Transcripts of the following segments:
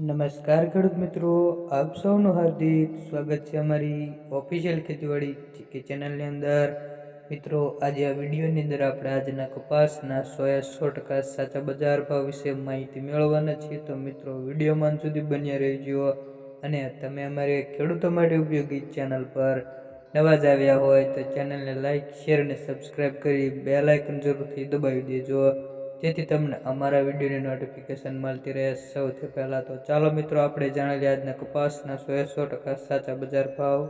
નમસ્કાર ખેડૂત મિત્રો, આપ સૌનું હાર્દિક સ્વાગત છે અમારી ઓફિશિયલ ખેતીવાડી કે ચેનલની અંદર. મિત્રો, આજે આ વિડીયોની અંદર આપણે આજના કપાસના સોયા સો ટકા સાચા બજાર ભાવ વિશે માહિતી મેળવવાના છીએ. તો મિત્રો વિડીયોમાં સુધી બન્યા રહેજો અને તમે અમારે ખેડૂતો માટે ઉપયોગી ચેનલ પર નવા જ આવ્યા હોય તો ચેનલને લાઇક શેર અને સબસ્ક્રાઈબ કરી બે લાઇકન જરૂરથી દબાવી દેજો. જેથી તમને અમારા વિડીયોની નોટિફિકેશન મળતી રહે સૌથી પહેલાં તો ચાલો મિત્રો, આપણે જાણી આજના કપાસના સો એસો ટકા સાચા બજાર ભાવ.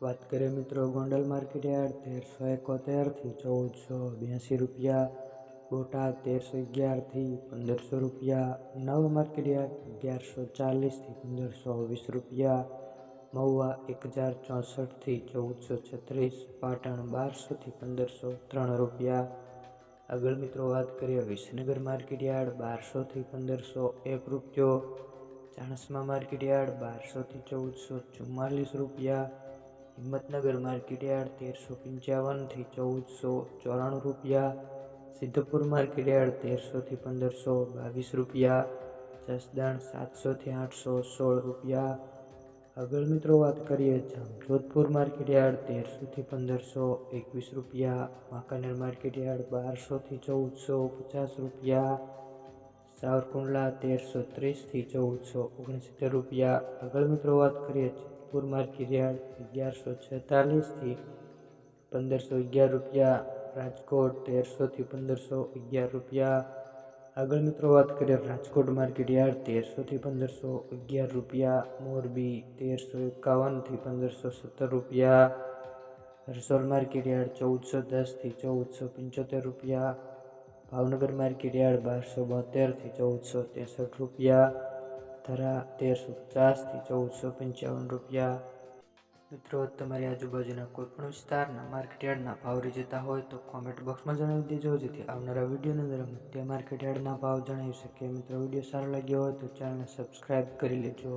વાત કરીએ મિત્રો, ગોંડલ માર્કેટ યાર્ડ તેરસો એકોતેરથી ચૌદસો બ્યાસી રૂપિયા, બોટાદ તેરસો અગિયારથી પંદરસો રૂપિયા, નવ માર્કેટ યાર્ડ અગિયારસો ચાલીસથી પંદરસો વીસ રૂપિયા, મહુવા એક હજાર ચોસઠથી ચૌદસો છત્રીસ, પાટણ બારસોથી પંદરસો ત્રણ રૂપિયા આગળ મિત્રો વાત કરીએ વિસનગર માર્કેટ યાર્ડ બારસોથી પંદરસો એક રૂપિયો, ચાણસમા માર્કેટ યાર્ડ બારસોથી ચૌદસો ચુમ્માલીસ રૂપિયા, હિંમતનગર માર્કેટ યાર્ડ તેરસો પંચાવનથી ચૌદસો ચોરાણું રૂપિયા, સિદ્ધપુર માર્કેટ યાર્ડ તેરસોથી પંદરસો બાવીસ રૂપિયા, જસદણ સાતસોથી આઠસો સોળ રૂપિયા આગળ મિત્રો વાત કરીએ જોધપુર માર્કેટ યાર્ડ તેરસોથી પંદરસો એકવીસ રૂપિયા, વાંકાનેર માર્કેટ યાર્ડ બારસોથી ચૌદસો પચાસ રૂપિયા, સાવરકુંડલા તેરસો ત્રીસથી ચૌદસો ઓગણસિત્તેર રૂપિયા. આગળ મિત્રો વાત કરીએ જોધપુર માર્કેટ યાર્ડ અગિયારસો છેતાલીસથી પંદરસો અગિયાર રૂપિયા, રાજકોટ તેરસોથી પંદરસો અગિયાર રૂપિયા આગળ મિત્રો વાત કરીએ રાજકોટ માર્કેટ યાર્ડ તેરસોથી પંદરસો અગિયાર રૂપિયા, મોરબી તેરસો એકાવનથી પંદરસો સત્તર રૂપિયા રસોલ માર્કેટ યાર્ડ ચૌદસો દસથી ચૌદસો પંચોતેર રૂપિયા, ભાવનગર માર્કેટ યાર્ડ બારસો બોતેરથી ચૌદસો ત્રેસઠ રૂપિયા ધરા તેરસો પચાસથી ચૌદસો પંચાવન રૂપિયા મિત્રો, તમારી આજુબાજુના કોઈપણ વિસ્તારના માર્કેટયાર્ડના ભાવ જતા હોય તો કોમેન્ટ બોક્સમાં જણાવી દેજો, જેથી આવનારા વિડીયોની અમે તે માર્કેટયાર્ડના ભાવ જણાવી શકીએ. મિત્રો, વીડિયો સારો લાગ્યો હોય તો ચેનલને સબસ્ક્રાઈબ કરી લેજો.